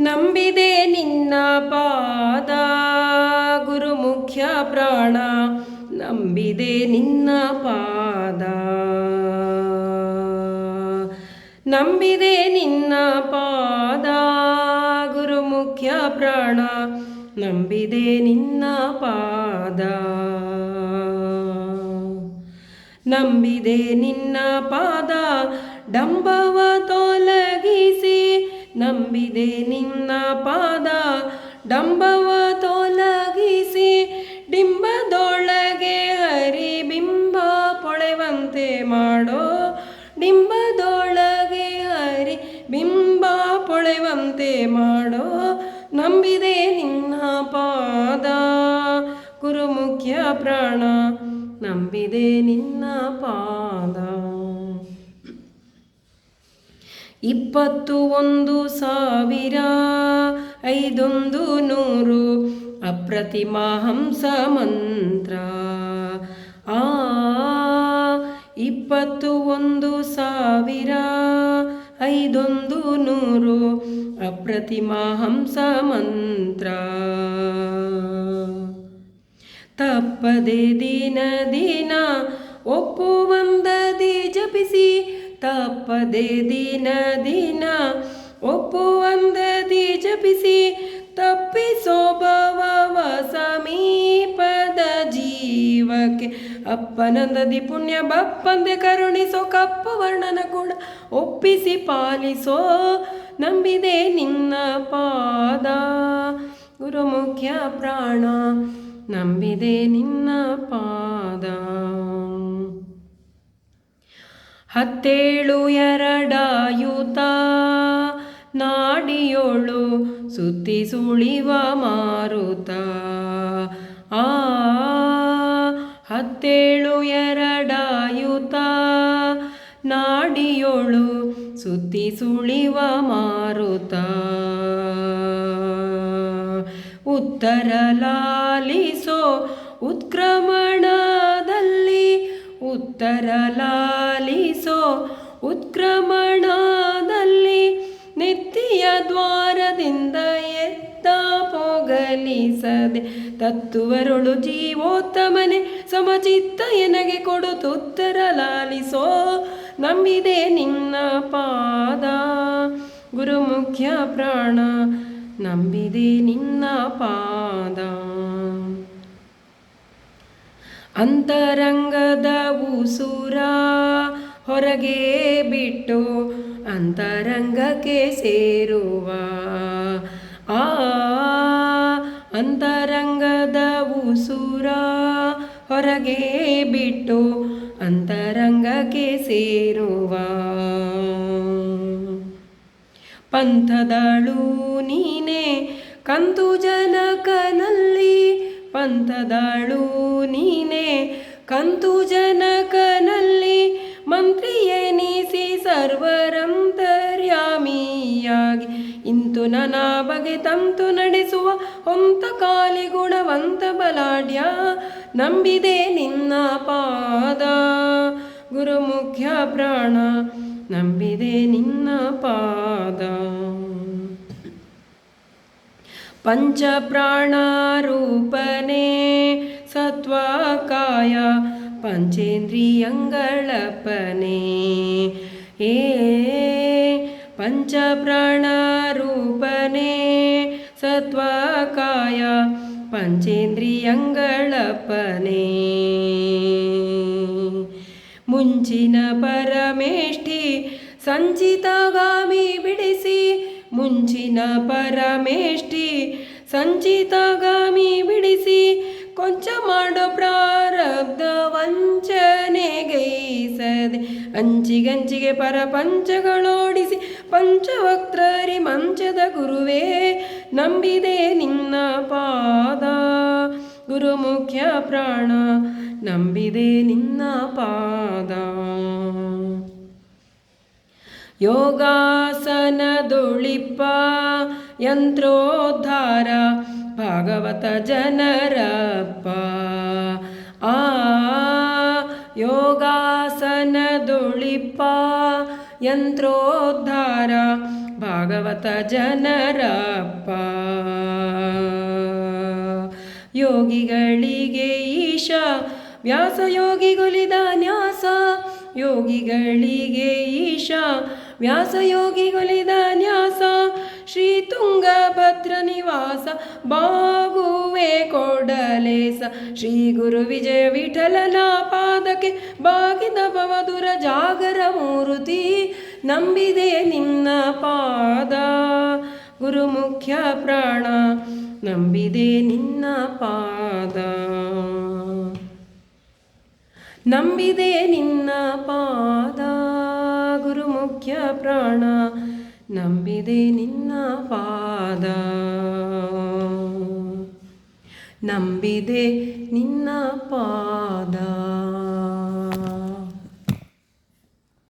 ನಂಬಿದೆ ನಿನ್ನ ಪಾದ ಗುರು ಮುಖ್ಯ ಪ್ರಾಣ, ನಂಬಿದೆ ನಿನ್ನ ಪಾದ. ನಂಬಿದೆ ನಿನ್ನ ಪಾದ ಗುರು ಮುಖ್ಯ ಪ್ರಾಣ, ನಂಬಿದೆ ನಿನ್ನ ಪಾದ. ನಂಬಿದೆ ನಿನ್ನ ಪಾದ, ಡಂಬವ ತೊಲಗಿಸಿ ನಂಬಿದೆ ನಿನ್ನ ಪಾದ. ಡಂಬವ ತೊಲಗಿಸಿ ಡಿಂಬದೊಳಗೆ ಹರಿಬಿಂಬ ಪೊಳೆವಂತೆ ಮಾಡೋ. ಡಿಂಬದೊಳಗೆ ಹರಿ ಬಿಂಬ ಪೊಳೆವಂತೆ ಮಾಡೋ. ನಂಬಿದೆ ನಿನ್ನ ಪಾದ. ಗುರುಮುಖ್ಯ ಪ್ರಾಣ, ನಂಬಿದೆ ನಿನ್ನ ಪಾದ. ಇಪ್ಪತ್ತು ಒಂದು ಸಾವಿರ ಐದೊಂದು ನೂರು ಅಪ್ರತಿಮ ಹಂಸ ಮಂತ್ರ. ಆ ಇಪ್ಪತ್ತು ಒಂದು ಸಾವಿರ ಐದೊಂದು ನೂರು ಅಪ್ರತಿಮ ಹಂಸ ಮಂತ್ರ. ತಪ್ಪದೆ ದಿನ ದಿನ ಒಪ್ಪುವಂದದಿ ಜಪಿಸಿ ತಪ್ಪದೆ ದಿನ ದಿನ ಒಪ್ಪುವಂದದಿ ಜಪಿಸಿ, ತಪ್ಪಿಸೋ ಭವವ ಸಮೀಪದ ಜೀವಕ್ಕೆ. ಅಪ್ಪನಂದದಿ ಪುಣ್ಯ, ಬಪ್ಪಂದೆ ಕರುಣಿಸೋ ಕಪ್ಪ ವರ್ಣನ ಕೂಡ ಒಪ್ಪಿಸಿ ಪಾಲಿಸೋ, ನಂಬಿದೆ ನಿನ್ನ ಪಾದ. ಗುರುಮುಖ್ಯ ಪ್ರಾಣ, ನಂಬಿದೆ ನಿನ್ನ ಪಾದ. ಹತ್ತೇಳು ಎರಡಾಯುತ. ನಾಡಿಯೋಳು ಸುತ್ತಿ ಸುಳಿವ ಮಾರುತ. ಆ, ಹತ್ತೇಳು ಎರಡಾಯುತ. ನಾಡಿಯೋಳು ಸುತ್ತಿ ಸುಳಿವ ಮಾರುತ. ಉತ್ತರ ಲಾಲಿಸೋ ಉತ್ಕ್ರಮಣದಲ್ಲಿ ಉತ್ತರ ಲಾಲಿಸೋ ಉತ್ಕ್ರಮಣದಲ್ಲಿ ನಿತ್ಯ ದ್ವಾರದಿಂದ ಎತ್ತ ಪೋಗಲಿಸದೆ ತತ್ತುವರುಳು ಜೀವೋತ್ತಮನೆ ಸಮಚಿತ್ತ ಎನಗೆ ಕೊಡುತ್ತುತ್ತರ ಲಾಲಿಸೋ ನಂಬಿದೆ ನಿನ್ನ ಪಾದ. ಗುರುಮುಖ್ಯ ಪ್ರಾಣ, ನಂಬಿದೆ ನಿನ್ನ ಪಾದ. ಅಂತರಂಗದ ಉಸುರ ಹೊರಗೆ ಬಿಟ್ಟು ಅಂತರಂಗಕ್ಕೆ ಸೇರುವ. ಆ ಅಂತರಂಗದ ಉಸುರ ಹೊರಗೆ ಬಿಟ್ಟು ಅಂತರಂಗಕ್ಕೆ ಸೇರುವ. ಪಂಥದಳು ನೀನೆ ಕಂತು ಜನಕನಲ್ಲಿ ಪಂಥದಳು ನೀನೆ. ಕಂತು ಜನಕನಲ್ಲಿ ಮಂತ್ರಿಯೆನಿಸಿ ಸರ್ವರಂತರ್ಯಾಮಿಯಾಗಿ. ಇಂತು ನನ ಬಗೆ ತಂತು ನಡೆಸುವ ಹೊಂತ ಕಾಲಿ ಗುಣವಂತ ಬಲಾಢ್ಯ. ನಂಬಿದೆ ನಿನ್ನ ಪಾದ. ಗುರುಮುಖ್ಯ ಪ್ರಾಣ, ನಂಬಿದೆ ನಿನ್ನ ಪಾದ. ಪಂಚಪ್ರಾಣಾರೂಪನೇ ಸತ್ವಕಾಯ ಪಂಚೇಂದ್ರಿಯಂಗಳಪ್ಪನೇ ಏ ಪಂಚಪ್ರಾಣಾರೂಪನೇ ಸತ್ವಕಾಯ ಪಂಚೇಂದ್ರಿಯಂಗಳಪ್ಪನೇ ಮುಂಚಿನ ಪರಮೇಷ್ಠಿ ಸಂಚಿತಗಾಮಿ ಬಿಡಿಸಿ ಮುಂಚಿನ ಪರಮೇಷ್ಠಿ ಸಂಚಿತಗಾಮಿ ಬಿಡಿಸಿ ಕೊಂಚ ಮಾಡೋ ಪ್ರಾರಬ್ಧ ವಂಚನೆಗೈಸದೆ ಅಂಚಿಗಂಚಿಗೆ ಪರಪಂಚಗಳೋಡಿಸಿ ಪಂಚವಕ್ತರಿ ಮಂಚದ ಗುರುವೇ, ನಂಬಿದೆ ನಿನ್ನ ಪಾದ. ಗುರುಮುಖ್ಯ ಪ್ರಾಣ, ನಂಬಿದೆ ನಿನ್ನ ಪಾದ. ಯೋಗಾಸನದೊಳಿಪ್ಪ ಯಂತ್ರೋದ್ಧಾರ ಭಾಗವತ ಜನರಪ್ಪ. ಆ ಯೋಗಾಸನ ಯೋಗಾಸನದೊಳಿಪ್ಪ ಯಂತ್ರೋದ್ಧಾರ ಭಾಗವತ ಜನರಪ್ಪ. ಯೋಗಿಗಳಿಗೆ ಈಶ ವ್ಯಾಸಯೋಗಿಗೊಲಿದ ನ್ಯಾಸ ಯೋಗಿಗಳಿಗೆ ಈಶ ವ್ಯಾಸಯೋಗಿಗೊಲಿದ ನ್ಯಾಸ, ಶ್ರೀ ತುಂಗಭದ್ರ ನಿವಾಸ, ಬಾಗುವೆ ಕೊಡಲೇಸ, ಶ್ರೀ ಗುರು ವಿಜಯ ವಿಠಲನ ಪಾದಕ್ಕೆ ಬಾಗಿದ ಪವದುರ ಜಾಗರ ಮೂರುತಿ, ನಂಬಿದೆ ನಿನ್ನ ಪಾದ. ಗುರು ಮುಖ್ಯ ಪ್ರಾಣ, ನಂಬಿದೆ ನಿನ್ನ ಪಾದ. ನಂಬಿದೆ ನಿನ್ನ ಪಾದ ಗುರು ಮುಖ್ಯ ಪ್ರಾಣ ನಂಬಿದೆ ನಿನ್ನ ಪಾದ. ನಂಬಿದೆ ನಿನ್ನ ಪಾದ.